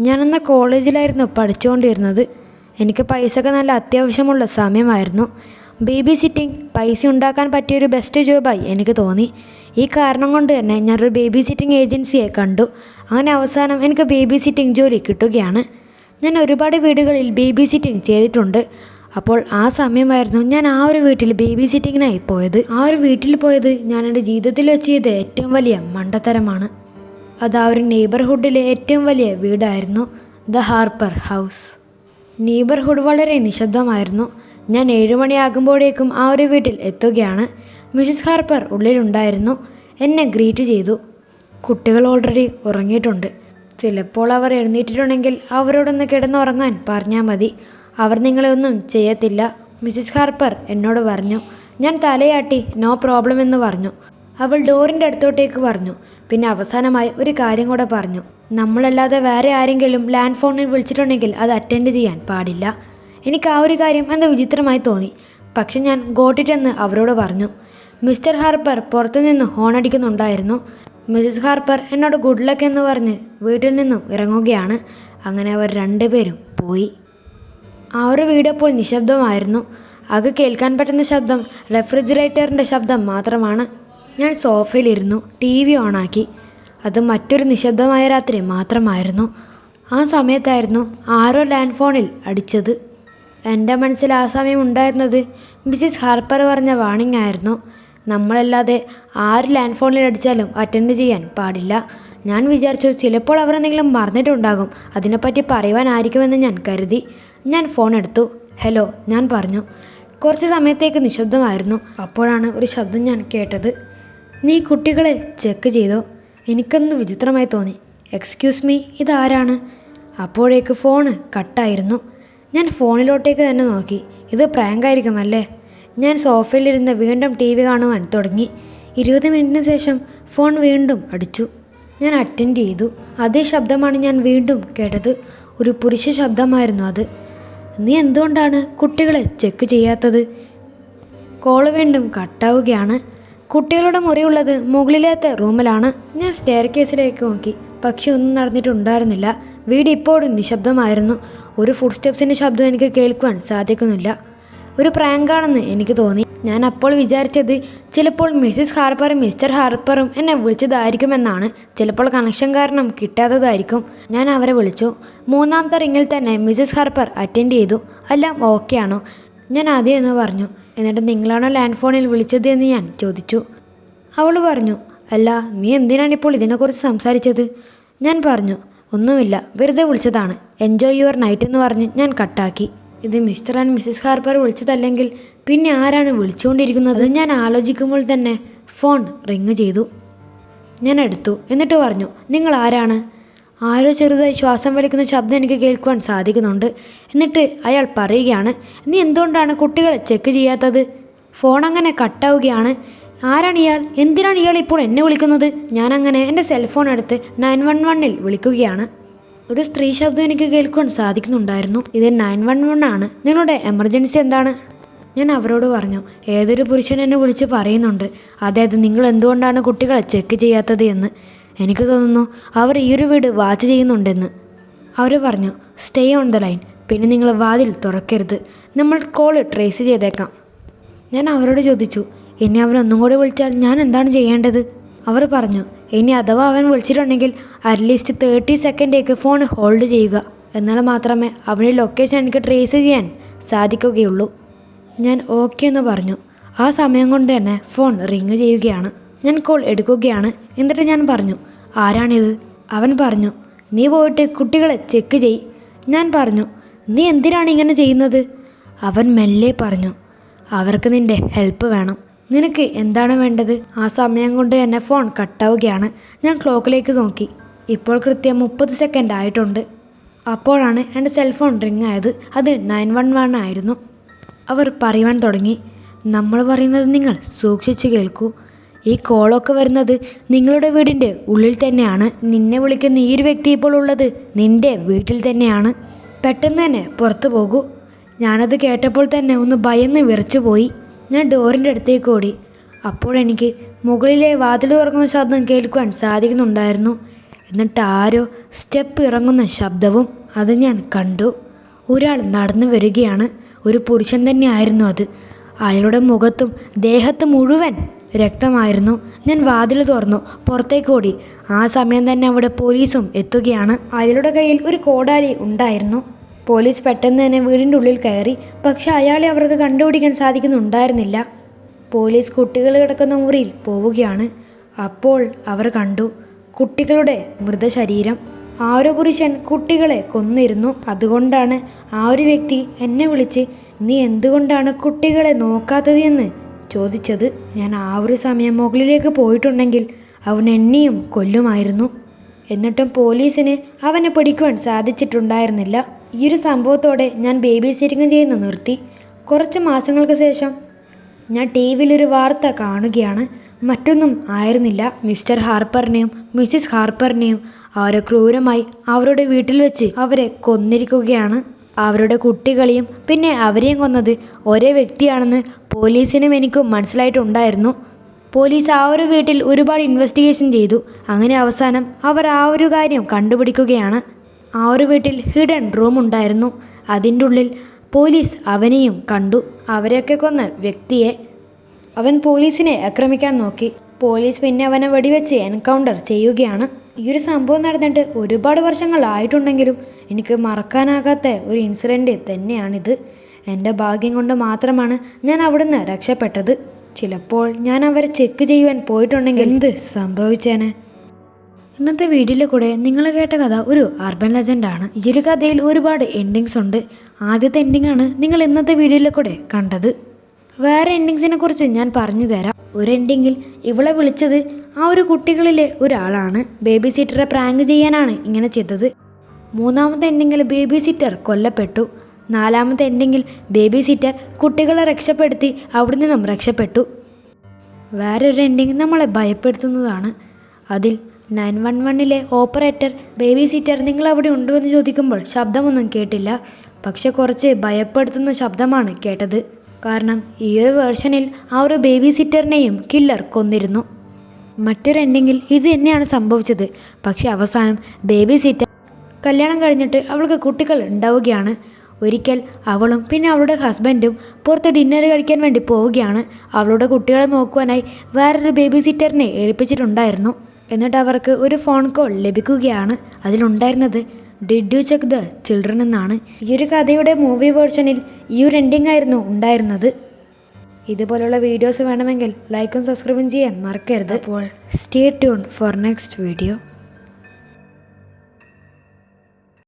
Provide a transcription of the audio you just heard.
ഞാനന്ന് കോളേജിലായിരുന്നു പഠിച്ചുകൊണ്ടിരുന്നത് എനിക്ക് പൈസക്ക് നല്ല അത്യാവശ്യമുള്ള സമയമായിരുന്നു. ബേബി സിറ്റിംഗ് പൈസ ഉണ്ടാക്കാൻ പറ്റിയൊരു ബെസ്റ്റ് ജോബായി എനിക്ക് തോന്നി. ഈ കാരണം കൊണ്ട് തന്നെ ഞാനൊരു ബേബി സിറ്റിംഗ് ഏജൻസിയെ കണ്ടു. അങ്ങനെ അവസാനം എനിക്ക് ബേബി സിറ്റിംഗ് ജോലി കിട്ടുകയാണ്. ഞാൻ ഒരുപാട് വീടുകളിൽ ബേബി സിറ്റിംഗ് ചെയ്തിട്ടുണ്ട്. അപ്പോൾ ആ സമയമായിരുന്നു ഞാൻ ആ ഒരു വീട്ടിൽ ബേബി സിറ്റിങ്ങിനായി പോയത്. ആ ഒരു വീട്ടിൽ പോയത് ഞാൻ എന്റെ ജീവിതത്തിൽ വെച്ച് ചെയ്ത ഏറ്റവും വലിയ മണ്ടത്തരമാണ്. അത് ആ ഒരു നെയ്ബർഹുഡിലെ ഏറ്റവും വലിയ വീടായിരുന്നു ദ ഹാർപ്പർ ഹൗസ് നെയ്ബർഹുഡ് വളരെ നിശബ്ദമായിരുന്നു. ഞാൻ ഏഴുമണിയാകുമ്പോഴേക്കും ആ ഒരു വീട്ടിൽ എത്തുകയാണ്. മിസ്സിസ് ഹാർപ്പർ ഉള്ളിലുണ്ടായിരുന്നു. എന്നെ ഗ്രീറ്റ് ചെയ്തു. കുട്ടികൾ ഓൾറെഡി ഉറങ്ങിയിട്ടുണ്ട്. ചിലപ്പോൾ അവർ എഴുന്നേറ്റിട്ടുണ്ടെങ്കിൽ അവരോടൊന്ന് കിടന്നുറങ്ങാൻ പറഞ്ഞാൽ മതി. അവർ നിങ്ങളെ ഒന്നും ചെയ്യത്തില്ല. മിസ്സിസ് ഹാർപ്പർ എന്നോട് പറഞ്ഞു. ഞാൻ തലയാട്ടി നോ പ്രോബ്ലം എന്ന് പറഞ്ഞു. അവൾ ഡോറിന്റെ അടുത്തോട്ടേക്ക് പറഞ്ഞു. പിന്നെ അവസാനമായി ഒരു കാര്യം കൂടെ പറഞ്ഞു. നമ്മളല്ലാതെ വേറെ ആരെങ്കിലും ലാൻഡ് ഫോണിൽ വിളിച്ചിട്ടുണ്ടെങ്കിൽ അത് അറ്റൻഡ് ചെയ്യാൻ പാടില്ല. എനിക്ക് ആ ഒരു കാര്യം എന്താ വിചിത്രമായി തോന്നി. പക്ഷെ ഞാൻ ഗോട്ടിട്ടെന്ന് അവരോട് പറഞ്ഞു. മിസ്റ്റർ ഹാർപ്പർ പുറത്തുനിന്ന് ഹോണടിക്കുന്നുണ്ടായിരുന്നു. മിസസ് ഹാർപ്പർ എന്നോട് ഗുഡ് ലക്ക് എന്ന് പറഞ്ഞ് വീട്ടിൽ നിന്നും ഇറങ്ങുകയാണ്. അങ്ങനെ അവർ രണ്ടുപേരും പോയി. ആ ഒരു വീടപ്പോൾ നിശബ്ദമായിരുന്നു. അത് കേൾക്കാൻ പറ്റുന്ന ശബ്ദം റെഫ്രിജറേറ്ററിന്റെ ശബ്ദം മാത്രമാണ്. ഞാൻ സോഫയിലിരുന്നു ടി വി ഓണാക്കി. അത് മറ്റൊരു നിശബ്ദമായ രാത്രി മാത്രമായിരുന്നു. ആ സമയത്തായിരുന്നു ആരോ ലാൻഡ് ഫോണിൽ അടിച്ചത്. എന്റെ മനസ്സിൽ ആ സമയം ഉണ്ടായിരുന്നത് മിസ്സിസ് ഹാർപ്പർ പറഞ്ഞ വാണിംഗ് ആയിരുന്നു. നമ്മളല്ലാതെ ആര് ലാൻഡ് ഫോണിൽ അടിച്ചാലും അറ്റൻഡ് ചെയ്യാൻ പാടില്ല. ഞാൻ വിചാരിച്ചു ചിലപ്പോൾ അവരെന്തെങ്കിലും മറന്നിട്ടുണ്ടാകും. അതിനെപ്പറ്റി പറയുവാനായിരിക്കുമെന്ന് ഞാൻ കരുതി. ഞാൻ ഫോൺ എടുത്തു. ഹലോ ഞാൻ പറഞ്ഞു. കുറച്ച് സമയത്തേക്ക് നിശബ്ദമായിരുന്നു. അപ്പോഴാണ് ഒരു ശബ്ദം ഞാൻ കേട്ടത്. നീ കുട്ടികളെ ചെക്ക് ചെയ്തോ? എനിക്കൊന്ന് വിചിത്രമായി തോന്നി. എക്സ്ക്യൂസ് മീ ഇതാരാണ്? അപ്പോഴേക്ക് ഫോണ് കട്ടായിരുന്നു. ഞാൻ ഫോണിലോട്ടേക്ക് തന്നെ നോക്കി. ഇത് പ്രാങ്കായിരിക്കും അല്ലേ? ഞാൻ സോഫയിലിരുന്ന് വീണ്ടും ടി വി കാണുവാൻ തുടങ്ങി. ഇരുപത് മിനിറ്റിന് ശേഷം ഫോൺ വീണ്ടും അടിച്ചു. ഞാൻ അറ്റൻഡ് ചെയ്തു. അതേ ശബ്ദമാണ് ഞാൻ വീണ്ടും കേട്ടത്. ഒരു പുരുഷ ശബ്ദമായിരുന്നു അത്. നീ എന്തുകൊണ്ടാണ് കുട്ടികളെ ചെക്ക് ചെയ്യാത്തത്? കോൾ വീണ്ടും കട്ടാവുകയാണ് കുട്ടികളുടെ മുറിയുള്ളത് മുകളിലത്തെ റൂമിലാണ്. ഞാൻ സ്റ്റെയർ കേസിലേക്ക് നോക്കി. പക്ഷെ ഒന്നും നടന്നിട്ടുണ്ടായിരുന്നില്ല. വീട് ഇപ്പോഴും നിശബ്ദമായിരുന്നു. ഒരു ഫുഡ് സ്റ്റെപ്സിന്റെ ശബ്ദം എനിക്ക് കേൾക്കുവാൻ സാധിക്കുന്നില്ല. ഒരു പ്രാങ്കാണെന്ന് എനിക്ക് തോന്നി. ഞാൻ അപ്പോൾ വിചാരിച്ചത് ചിലപ്പോൾ മിസ്സിസ് ഹാർപ്പറും മിസ്റ്റർ ഹാർപ്പറും എന്നെ വിളിച്ചതായിരിക്കുമെന്നാണ്. ചിലപ്പോൾ കണക്ഷൻ കാരണം കിട്ടാത്തതായിരിക്കും. ഞാൻ അവരെ വിളിച്ചു. മൂന്നാമത്തെ റിങ്ങിൽ തന്നെ മിസ്സിസ് ഹാർപ്പർ അറ്റൻഡ് ചെയ്തു. എല്ലാം ഓക്കെ ആണോ? ഞാൻ അതേ എന്ന് പറഞ്ഞു. എന്നിട്ട് നിങ്ങളാണോ ലാൻഡ് ഫോണിൽ വിളിച്ചത് എന്ന് ഞാൻ ചോദിച്ചു. അവൾ പറഞ്ഞു അല്ല നീ എന്തിനാണ് ഇപ്പോൾ ഇതിനെക്കുറിച്ച് സംസാരിച്ചത്? ഞാൻ പറഞ്ഞു ഒന്നുമില്ല വെറുതെ വിളിച്ചതാണ്. എൻജോയ് യുവർ നൈറ്റ് എന്ന് പറഞ്ഞ് ഞാൻ കട്ടാക്കി. ഇത് മിസ്റ്റർ ആൻഡ് മിസ്സിസ് ഹാർപ്പർ വിളിച്ചതല്ലെങ്കിൽ പിന്നെ ആരാണ് വിളിച്ചുകൊണ്ടിരിക്കുന്നത്? ഞാൻ ആലോചിക്കുമ്പോൾ തന്നെ ഫോൺ റിങ് ചെയ്തു. ഞാൻ എടുത്തു. എന്നിട്ട് പറഞ്ഞു നിങ്ങൾ ആരാണ്? ആരോ ചെറുതായി ശ്വാസം വലിക്കുന്ന ശബ്ദം എനിക്ക് കേൾക്കുവാൻ സാധിക്കുന്നുണ്ട്. എന്നിട്ട് അയാൾ പറയുകയാണ് നീ എന്തുകൊണ്ടാണ് കുട്ടികളെ ചെക്ക് ചെയ്യാത്തത്? ഫോൺ അങ്ങനെ കട്ടാവുകയാണ് ആരാണ് ഇയാൾ? എന്തിനാണ് ഇയാൾ ഇപ്പോൾ എന്നെ വിളിക്കുന്നത്? ഞാനങ്ങനെ എന്റെ സെൽഫോൺ എടുത്ത് നയൻ വൺ വണ്ണിൽ വിളിക്കുകയാണ്. ഒരു സ്ത്രീ ശബ്ദം എനിക്ക് കേൾക്കുവാൻ സാധിക്കുന്നുണ്ടായിരുന്നു. ഇത് നയൻ വൺ വൺ ആണ്. നിങ്ങളുടെ എമർജൻസി എന്താണ്? ഞാൻ അവരോട് പറഞ്ഞു ഏതൊരു പുരുഷൻ എന്നെ വിളിച്ച് പറയുന്നുണ്ട്. അതായത് നിങ്ങൾ എന്തുകൊണ്ടാണ് കുട്ടികളെ ചെക്ക് ചെയ്യാത്തത് എന്ന്? എനിക്ക് തോന്നുന്നു അവർ ഈ ഒരു വീട് വാച്ച് ചെയ്യുന്നുണ്ടെന്ന്. അവർ പറഞ്ഞു സ്റ്റേ ഓൺ ദ ലൈൻ പിന്നെ നിങ്ങൾ വാതിൽ തുറക്കരുത്. നമ്മൾ കോൾ ട്രേസ് ചെയ്തേക്കാം. ഞാൻ അവരോട് ചോദിച്ചു ഇനി അവൻ ഒന്നും കൂടി വിളിച്ചാൽ ഞാൻ എന്താണ് ചെയ്യേണ്ടത്? അവർ പറഞ്ഞു ഇനി അഥവാ അവൻ വിളിച്ചിട്ടുണ്ടെങ്കിൽ അറ്റ്ലീസ്റ്റ് തേർട്ടി സെക്കൻഡേക്ക് ഫോൺ ഹോൾഡ് ചെയ്യുക. എന്നാൽ മാത്രമേ അവന്റെ ലൊക്കേഷൻ എനിക്ക് ട്രേസ് ചെയ്യാൻ സാധിക്കുകയുള്ളൂ. ഞാൻ ഓക്കെ എന്ന് പറഞ്ഞു. ആ സമയം കൊണ്ട് തന്നെ ഫോൺ റിങ് ചെയ്യുകയാണ്. ഞാൻ കോൾ എടുക്കുകയാണ്. എന്നിട്ട് ഞാൻ പറഞ്ഞു ആരാണിത്? അവൻ പറഞ്ഞു നീ പോയിട്ട് കുട്ടികളെ ചെക്ക് ചെയ്. ഞാൻ പറഞ്ഞു നീ എന്തിനാണ് ഇങ്ങനെ ചെയ്യുന്നത്? അവൻ മെല്ലെ പറഞ്ഞു അവർക്ക് നിന്റെ ഹെൽപ്പ് വേണം. നിനക്ക് എന്താണ് വേണ്ടത്? ആ സമയം കൊണ്ട് എന്നെ ഫോൺ കട്ടാവുകയാണ് ഞാൻ ക്ലോക്കിലേക്ക് നോക്കി. ഇപ്പോൾ കൃത്യം മുപ്പത് സെക്കൻഡ് ആയിട്ടുണ്ട്. അപ്പോഴാണ് എന്റെ സെൽഫോൺ റിങ് ആയത്. അത് നയൻ വൺ വൺ ആയിരുന്നു. അവർ പറയുവാൻ തുടങ്ങി നമ്മൾ പറയുന്നത് നിങ്ങൾ സൂക്ഷിച്ച് കേൾക്കൂ. ഈ കോളൊക്കെ വരുന്നത് നിങ്ങളുടെ വീടിന്റെ ഉള്ളിൽ തന്നെയാണ്. നിന്നെ വിളിക്കുന്ന ഈ ഒരു വ്യക്തി ഇപ്പോൾ ഉള്ളത് നിന്റെ വീട്ടിൽ തന്നെയാണ്. പെട്ടെന്ന് തന്നെ പുറത്തു പോകൂ. ഞാനത് കേട്ടപ്പോൾ തന്നെ ഒന്ന് ഭയന്ന് വിറച്ചു പോയി. ഞാൻ ഡോറിന്റെ അടുത്തേക്ക് ഓടി. അപ്പോഴെനിക്ക് മുകളിലെ വാതിൽ തുറക്കുന്ന ശബ്ദം കേൾക്കുവാൻ സാധിക്കുന്നുണ്ടായിരുന്നു. എന്നിട്ട് ആരോ സ്റ്റെപ്പ് ഇറങ്ങുന്ന ശബ്ദവും അത് ഞാൻ കണ്ടു. ഒരാൾ നടന്നു വരികയാണ്. ഒരു പുരുഷൻ തന്നെയായിരുന്നു അത്. അയാളുടെ മുഖത്തും ദേഹത്തും മുഴുവൻ രക്തമായിരുന്നു. ഞാൻ വാതിൽ തുറന്നു. പുറത്തേക്ക് ഓടി. ആ സമയം തന്നെ അവിടെ പോലീസും എത്തുകയാണ്. അയാളുടെ കയ്യിൽ ഒരു കോടാലി ഉണ്ടായിരുന്നു. പോലീസ് പെട്ടെന്ന് തന്നെ വീടിന്റെ ഉള്ളിൽ കയറി. പക്ഷെ അയാളെ അവർക്ക് കണ്ടുപിടിക്കാൻ സാധിക്കുന്നുണ്ടായിരുന്നില്ല. പോലീസ് കുട്ടികൾ കിടക്കുന്ന മുറിയിൽ പോവുകയാണ്. അപ്പോൾ അവർ കണ്ടു കുട്ടികളുടെ മൃതശരീരം. ആ ഒരു പുരുഷൻ കുട്ടികളെ കൊന്നിരുന്നു. അതുകൊണ്ടാണ് ആ ഒരു വ്യക്തി എന്നെ വിളിച്ച് നീ എന്തുകൊണ്ടാണ് കുട്ടികളെ നോക്കാത്തത് എന്ന് ചോദിച്ചത് ഞാൻ ആ ഒരു സമയം മുകളിലേക്ക് പോയിട്ടുണ്ടെങ്കിൽ അവൻ എന്നെയും കൊല്ലുമായിരുന്നു. എന്നിട്ടും പോലീസിന് അവനെ പിടിക്കുവാൻ സാധിച്ചിട്ടുണ്ടായിരുന്നില്ല. ഈ ഒരു സംഭവത്തോടെ ഞാൻ ബേബി സിറ്റിംഗ് ചെയ്യുന്ന നിർത്തി. കുറച്ച് മാസങ്ങൾക്ക് ശേഷം ഞാൻ ടി വിയിലൊരു വാർത്ത കാണുകയാണ്. മറ്റൊന്നും ആയിരുന്നില്ല. മിസ്റ്റർ ഹാർപ്പറിനെയും മിസ്സിസ് ഹാർപ്പറിനെയും അവരെ ക്രൂരമായി അവരുടെ വീട്ടിൽ വെച്ച് അവരെ കൊന്നിരിക്കുകയാണ്. അവരുടെ കുട്ടികളെയും പിന്നെ അവരെയും കൊന്നത് ഒരേ വ്യക്തിയാണെന്ന് പോലീസിനും എനിക്കും മനസ്സിലായിട്ടുണ്ടായിരുന്നു. പോലീസ് ആ ഒരു വീട്ടിൽ ഒരുപാട് ഇൻവെസ്റ്റിഗേഷൻ ചെയ്തു. അങ്ങനെ അവസാനം അവർ ആ ഒരു കാര്യം കണ്ടുപിടിക്കുകയാണ്. ആ ഒരു വീട്ടിൽ ഹിഡൻ റൂം ഉണ്ടായിരുന്നു. അതിന്റെ ഉള്ളിൽ പോലീസ് അവനെയും കണ്ടു. അവരെയൊക്കെ കൊന്ന വ്യക്തിയെ അവൻ പോലീസിനെ ആക്രമിക്കാൻ നോക്കി. പോലീസ് പിന്നെ അവനെ വെടിവെച്ച് എൻകൗണ്ടർ ചെയ്യുകയാണ്. ഈ ഒരു സംഭവം നടന്നിട്ട് ഒരുപാട് വർഷങ്ങളായിട്ടുണ്ടെങ്കിലും എനിക്ക് മറക്കാനാകാത്ത ഒരു ഇൻസിഡന്റ് തന്നെയാണിത്. എന്റെ ഭാഗ്യം കൊണ്ട് മാത്രമാണ് ഞാൻ അവിടുന്ന് രക്ഷപ്പെട്ടത്. ചിലപ്പോൾ ഞാൻ അവരെ ചെക്ക് ചെയ്യുവാൻ പോയിട്ടുണ്ടെങ്കിൽ എന്ത് സംഭവിച്ചേനെ? ഇന്നത്തെ വീഡിയോയിൽ കൂടെ നിങ്ങൾ കേട്ട കഥ ഒരു അർബൻ ലെജൻഡാണ് ഈ കഥയിൽ ഒരുപാട് എൻഡിങ്സ് ഉണ്ട്. ആദ്യത്തെ എൻഡിങ്ങാണ് നിങ്ങൾ ഇന്നത്തെ വീഡിയോയിൽ കൂടെ കണ്ടത്. വേറെ എൻഡിങ്സിനെ കുറിച്ച് ഞാൻ പറഞ്ഞു തരാം. ഒരു എൻഡിങ്ങിൽ ഇവളെ വിളിച്ചത് ആ ഒരു കുട്ടികളിലെ ഒരാളാണ്. ബേബി സിറ്ററെ പ്രാങ്ക് ചെയ്യാനാണ് ഇങ്ങനെ ചെയ്തത്. മൂന്നാമത്തെ എൻഡിങ്ങിൽ ബേബി സിറ്റർ കൊല്ലപ്പെട്ടു. നാലാമത്തെ എൻഡിങ്ങിൽ ബേബി സിറ്റർ കുട്ടികളെ രക്ഷപ്പെടുത്തി അവിടെ നിന്നും രക്ഷപ്പെട്ടു. വേറൊരു എൻഡിങ് നമ്മളെ ഭയപ്പെടുത്തുന്നതാണ്. അതിൽ നയൻ വൺ വണ്ണിലെ ഓപ്പറേറ്റർ ബേബി സീറ്റർ നിങ്ങൾ അവിടെ ഉണ്ടോ എന്ന് ചോദിക്കുമ്പോൾ ശബ്ദമൊന്നും കേട്ടില്ല. പക്ഷെ കുറച്ച് ഭയപ്പെടുത്തുന്ന ശബ്ദമാണ് കേട്ടത്. കാരണം ഈ ഒരു വേർഷനിൽ ആ ഒരു ബേബി സിറ്ററിനെയും കില്ലർ കൊന്നിരുന്നു. മറ്റൊരു എൻഡിങ്ങിൽ ഇത് തന്നെയാണ് സംഭവിച്ചത്. പക്ഷെ അവസാനം ബേബി സിറ്റർ കല്യാണം കഴിഞ്ഞിട്ട് അവൾക്ക് കുട്ടികൾ ഉണ്ടാവുകയാണ്. ഒരിക്കൽ അവളും പിന്നെ അവളുടെ ഹസ്ബൻഡും പുറത്ത് ഡിന്നർ കഴിക്കാൻ വേണ്ടി പോവുകയാണ്. അവളുടെ കുട്ടികളെ നോക്കുവാനായി വേറൊരു ബേബി സിറ്ററിനെ ഏൽപ്പിച്ചിട്ടുണ്ടായിരുന്നു. എന്നിട്ട് അവർക്ക് ഒരു ഫോൺ കോൾ ലഭിക്കുകയാണ്. അതിലുണ്ടായിരുന്നത് did you check the children എന്നാണ്. ഈ ഒരു കഥയുടെ മൂവി വേർഷനിൽ ഈ ഒരു എൻഡിങ് ആയിരുന്നു ഉണ്ടായിരുന്നത്. ഇതുപോലുള്ള വീഡിയോസ് വേണമെങ്കിൽ ലൈക്കും സബ്സ്ക്രൈബും ചെയ്യാൻ മറക്കരുത്. അപ്പോൾ stay tune for next video